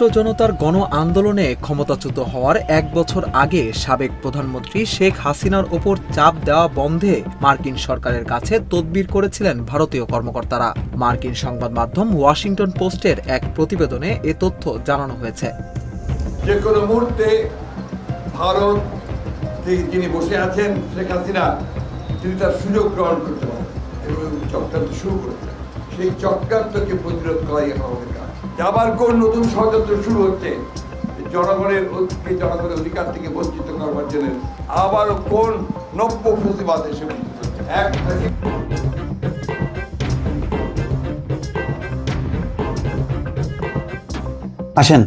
ছাত্র জনতার গণ আন্দোলনে ক্ষমতাচ্যুত হওয়ার এক বছর আগে সাবেক প্রধানমন্ত্রী শেখ হাসিনার ওপর চাপ দেওয়া বন্ধে মার্কিন সরকারের কাছে তদবির করেছিলেন ভারতীয় কর্মকর্তারা। মার্কিন সংবাদ মাধ্যম ওয়াশিংটন পোস্টের এক প্রতিবেদনে এ তথ্য জানানো হয়েছে। যে কোনো মুহূর্তে ভারত যিনি বসে আছেন, শেখ হাসিনা, তিনি তার সুযোগ গ্রহণ করতে পারেন এবং চক্রান্ত শুরু করেছেন। সেই চক্রান্তকে প্রতিরোধ করাই আমাদের কাজ। আবার কোন নতুন ষড়যন্ত্র শুরু হচ্ছে। জনগণের জনগণের অধিকার থেকে বঞ্চিত করবার জন্য আবারও কোন নব্য প্রতিবাদ এসে এক আসেন,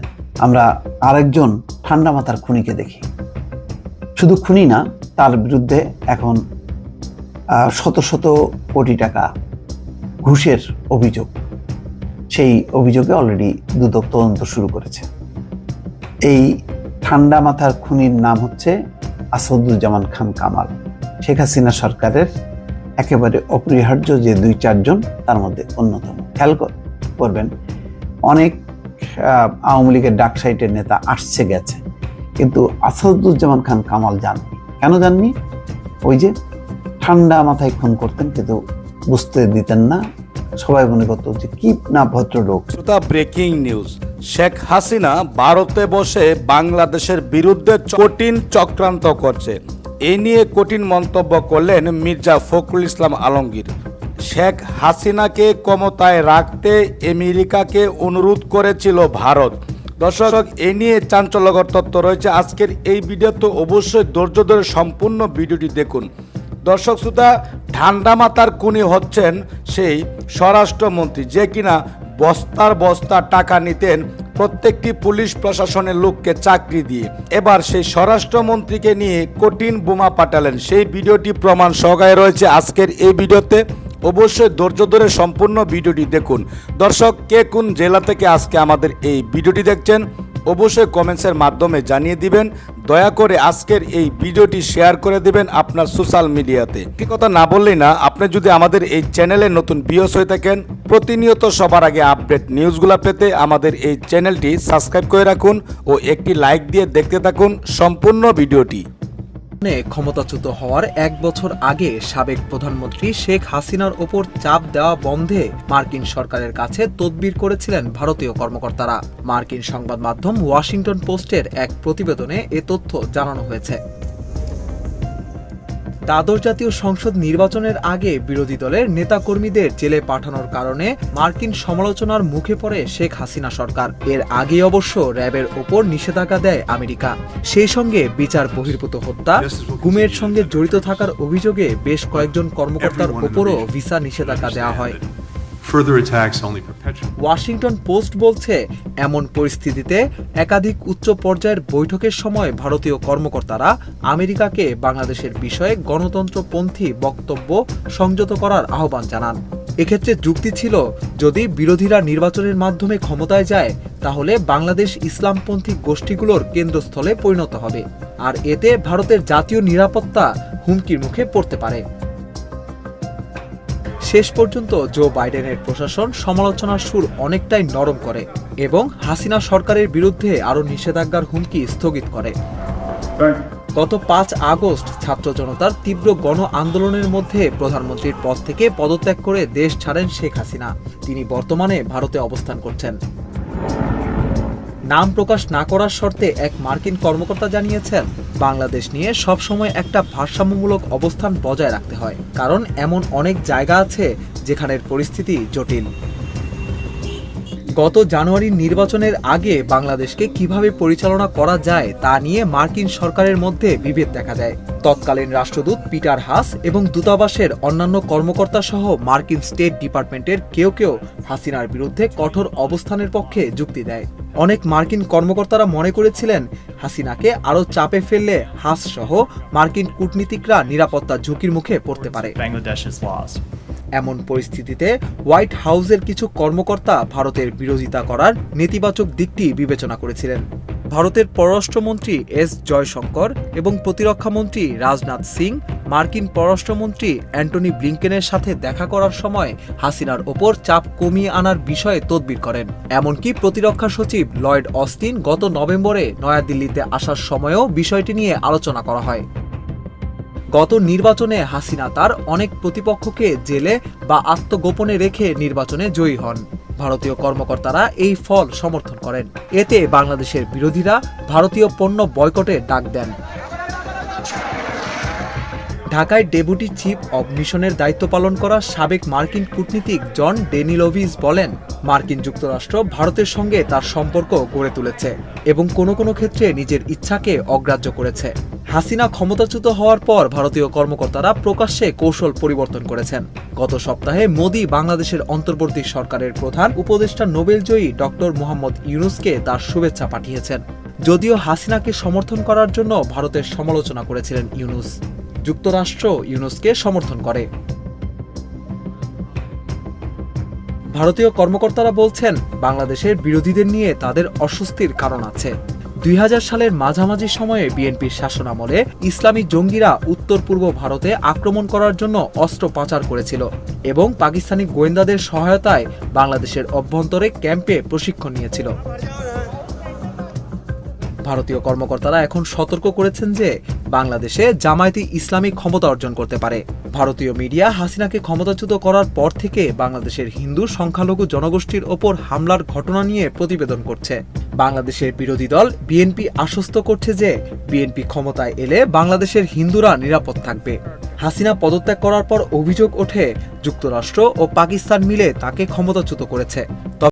আমরা আরেকজন ঠান্ডা মাথার খুনিকে দেখি। শুধু খুনি না, তার বিরুদ্ধে এখন শত শত কোটি টাকা ঘুষের অভিযোগ। সেই অভিযোগে অলরেডি দুদক তদন্ত শুরু করেছে। এই ঠান্ডা মাথার খুনির নাম হচ্ছে আসাদুজ্জামান খান কামাল। শেখ হাসিনা সরকারের একেবারে অপরিহার্য যে দুই চারজন তার মধ্যে অন্যতম। খেয়াল কর- করবেন। অনেক আওয়ামী লীগের ডাক সাইটের নেতা আসছে, গেছে। কিন্তু আসাদুজ্জামান খান কামাল যাননি কেন যাননি ওই যে ঠান্ডা মাথায় খুন করতেন, কিন্তু বুঝতে দিতেন না। সবাই মনে করতো যে কি না ভদ্রলোক শ্রোতা ব্রেকিং নিউজ শেখ হাসিনা ভারতে বসে বাংলাদেশের বিরুদ্ধে কঠিন চক্রান্ত করছে। এ নিয়ে কঠিন মন্তব্য করলেন মির্জা ফখরুল ইসলাম আলমগীর। শেখ হাসিনাকে ক্ষমতায় রাখতে আমেরিকাকে অনুরোধ করেছিল ভারত। দর্শক, এ নিয়ে চাঞ্চল্যকর তত্ত্ব রয়েছে। আজকের এই ভিডিও তো অবশ্যই ধৈর্য ধরে সম্পূর্ণ ভিডিওটি দেখুন। দর্শক শ্রোতা, ঠান্ডা মাথার কুনি হচ্ছেন সেই স্বরাষ্ট্রমন্ত্রী, যে কিনা বস্তার বস্তা টাকা নিতেন প্রত্যেকটি পুলিশ প্রশাসনের লোককে চাকরি দিয়ে। এবার সেই স্বরাষ্ট্রমন্ত্রীকে নিয়ে কঠিন বোমা পাঠালেন। সেই ভিডিওটি প্রমাণ সহকারে রয়েছে আজকের এই ভিডিওতে। অবশ্যই ধৈর্য ধরে সম্পূর্ণ ভিডিওটি দেখুন। দর্শক, কে কোন জেলা থেকে আজকে আমাদের এই ভিডিওটি দেখছেন? অবশ্যই কমেন্টসের মাধ্যমে জানিয়ে দিবেন। দয়া করে আজকের এই ভিডিওটি শেয়ার করে দিবেন আপনার সোশ্যাল মিডিয়াতে। কি কথা না বললেই না, আপনি যদি আমাদের এই চ্যানেলে নতুন বিয়স হয়ে থাকেন, প্রতিনিয়ত সবার আগে আপডেট নিউজগুলো পেতে আমাদের এই চ্যানেলটি সাবস্ক্রাইব করে রাখুন ও একটি লাইক দিয়ে দেখতে থাকুন সম্পূর্ণ ভিডিওটি। ক্ষমতাচ্যুত হওয়ার এক বছর আগে সাবেক প্রধানমন্ত্রী শেখ হাসিনার ওপর চাপ দেওয়া বন্ধে মার্কিন সরকারের কাছে তদবির করেছিলেন ভারতীয় কর্মকর্তারা। মার্কিন সংবাদ মাধ্যম ওয়াশিংটন পোস্টের এক প্রতিবেদনে এ তথ্য জানানো হয়েছে। দ্বাদশ জাতীয় সংসদ নির্বাচনের আগে বিরোধী দলের নেতাকর্মীদের জেলে পাঠানোর কারণে মার্কিন সমালোচনার মুখে পড়ে শেখ হাসিনা সরকার। এর আগে অবশ্য র্যাবের ওপর নিষেধাজ্ঞা দেয় আমেরিকা। সেই সঙ্গে বিচার বহির্ভূত হত্যা গুমের সঙ্গে জড়িত থাকার অভিযোগে বেশ কয়েকজন কর্মকর্তার ওপরও ভিসা নিষেধাজ্ঞা দেওয়া হয়। ওয়াশিংটন পোস্ট বলছে, এমন পরিস্থিতিতে একাধিক উচ্চ পর্যায়ের বৈঠকের সময় ভারতীয় কর্মকর্তারা আমেরিকাকে বাংলাদেশের বিষয়ে গণতন্ত্রপন্থী বক্তব্য সংযত করার আহ্বান জানান। এক্ষেত্রে যুক্তি ছিল, যদি বিরোধীরা নির্বাচনের মাধ্যমে ক্ষমতায় যায়, তাহলে বাংলাদেশ ইসলামপন্থী গোষ্ঠীগুলোর কেন্দ্রস্থলে পরিণত হবে। আর এতে ভারতের জাতীয় নিরাপত্তা হুমকির মুখে পড়তে পারে। শেষ পর্যন্ত জো বাইডেনের প্রশাসন সমালোচনার সুর অনেকটাই নরম করে এবং হাসিনা সরকারের বিরুদ্ধে আরও নিষেধাজ্ঞার হুমকি স্থগিত করে। গত পাঁচ আগস্ট ছাত্র জনতার তীব্র গণ আন্দোলনের মধ্যে প্রধানমন্ত্রীর পদ থেকে পদত্যাগ করে দেশ ছাড়েন শেখ হাসিনা। তিনি বর্তমানে ভারতে অবস্থান করছেন। নাম প্রকাশ না করার শর্তে এক মার্কিন কর্মকর্তা জানিয়েছেন বাংলাদেশ নিয়ে সবসময় একটা ভারসাম্যমূলক অবস্থান বজায় রাখতে হয়, কারণ এমন অনেক জায়গা আছে যেখানের পরিস্থিতি জটিল। গত জানুয়ারির নির্বাচনের আগে বাংলাদেশকে কীভাবে পরিচালনা করা যায় তা নিয়ে মার্কিন সরকারের মধ্যে বিভেদ দেখা যায়। তৎকালীন রাষ্ট্রদূত পিটার হাস এবং দূতাবাসের অন্যান্য কর্মকর্তা সহ মার্কিন স্টেট ডিপার্টমেন্টের কেউ কেউ হাসিনার বিরুদ্ধে কঠোর অবস্থানের পক্ষে যুক্তি দেয়। অনেক মার্কিন কর্মকর্তারা মনে করেছিলেন হাসিনাকে আরও চাপে ফেললে হাস সহ মার্কিন কূটনীতিকরা নিরাপত্তা ঝুঁকির মুখে পড়তে পারে। এমন পরিস্থিতিতে হোয়াইট হাউসের কিছু কর্মকর্তা ভারতের বিরোধিতা করার নেতিবাচক দিকটি বিবেচনা করেছিলেন। ভারতের পররাষ্ট্রমন্ত্রী এস জয়শঙ্কর এবং প্রতিরক্ষামন্ত্রী রাজনাথ সিং মার্কিন পররাষ্ট্রমন্ত্রী অ্যান্টনি ব্লিংকেনের সাথে দেখা করার সময় হাসিনার ওপর চাপ কমিয়ে আনার বিষয়ে তদবির করেন। এমনকি প্রতিরক্ষা সচিব লয়েড অস্টিন গত নভেম্বরে নয়াদিল্লিতে আসার সময়ও বিষয়টি নিয়ে আলোচনা করা হয়। গত নির্বাচনে হাসিনা তার অনেক প্রতিপক্ষকে জেলে বা আত্মগোপনে রেখে নির্বাচনে জয়ী হন। ভারতীয় কর্মকর্তারা এই ফল সমর্থন করেন। এতে বাংলাদেশের বিরোধীরা ভারতীয় পণ্য বয়কটে ডাক দেন। ঢাকায় ডেপুটি চিফ অব মিশনের দায়িত্ব পালন করা সাবেক মার্কিন কূটনীতিক জন ডেনিলোভিস বলেন, মার্কিন যুক্তরাষ্ট্র ভারতের সঙ্গে তার সম্পর্ক গড়ে তুলেছে এবং কোনো কোনো ক্ষেত্রে নিজের ইচ্ছাকে অগ্রাহ্য করেছে। হাসিনা ক্ষমতাচ্যুত হওয়ার পর ভারতীয় কর্মকর্তারা প্রকাশ্যে কৌশল পরিবর্তন করেছেন। গত সপ্তাহে মোদী বাংলাদেশের অন্তর্বর্তী সরকারের প্রধান উপদেষ্টা নোবেলজয়ী ডক্টর মোহাম্মদ ইউনুসকে তার শুভেচ্ছা পাঠিয়েছেন। যদিও হাসিনাকে সমর্থন করার জন্য ভারতের সমালোচনা করেছিলেন ইউনুস। যুক্তরাষ্ট্র ইউনুসকে সমর্থন করে। ভারতীয় কর্মকর্তারা বলছেন, বাংলাদেশের বিরোধীদের নিয়ে তাদের অস্বস্তির কারণ আছে। দুই সালের মাঝামাঝি সময়ে বিএনপির শাসনামলে ইসলামী জঙ্গিরা উত্তর পূর্ব ভারতে আক্রমণ করার জন্য অস্ত্র পাচার করেছিল এবং পাকিস্তানি গোয়েন্দাদের সহায়তায় বাংলাদেশের অভ্যন্তরে ক্যাম্পে প্রশিক্ষণ নিয়েছিল। ভারতীয় কর্মকর্তারা এখন সতর্ক করেছেন যে বাংলাদেশে জামায়াতি ইসলামী ক্ষমতা অর্জন করতে পারে। ভারতীয় মিডিয়া হাসিনাকে ক্ষমতাচ্যুত করার পর থেকে বাংলাদেশের হিন্দু সংখ্যালঘু জনগোষ্ঠীর ওপর হামলার ঘটনা নিয়ে প্রতিবেদন করছে। বাংলাদেশের বিরোধী দল বিএনপি আশ্বস্ত করছে যে বিএনপি ক্ষমতায় এলে বাংলাদেশের হিন্দুরা নিরাপদ থাকবে। হাসিনা পদত্যাগ করার পর অভিযোগ ওঠে, যুক্তরাষ্ট্র ও পাকিস্তান মিলে তাকে ক্ষমতাচ্যুত করেছে।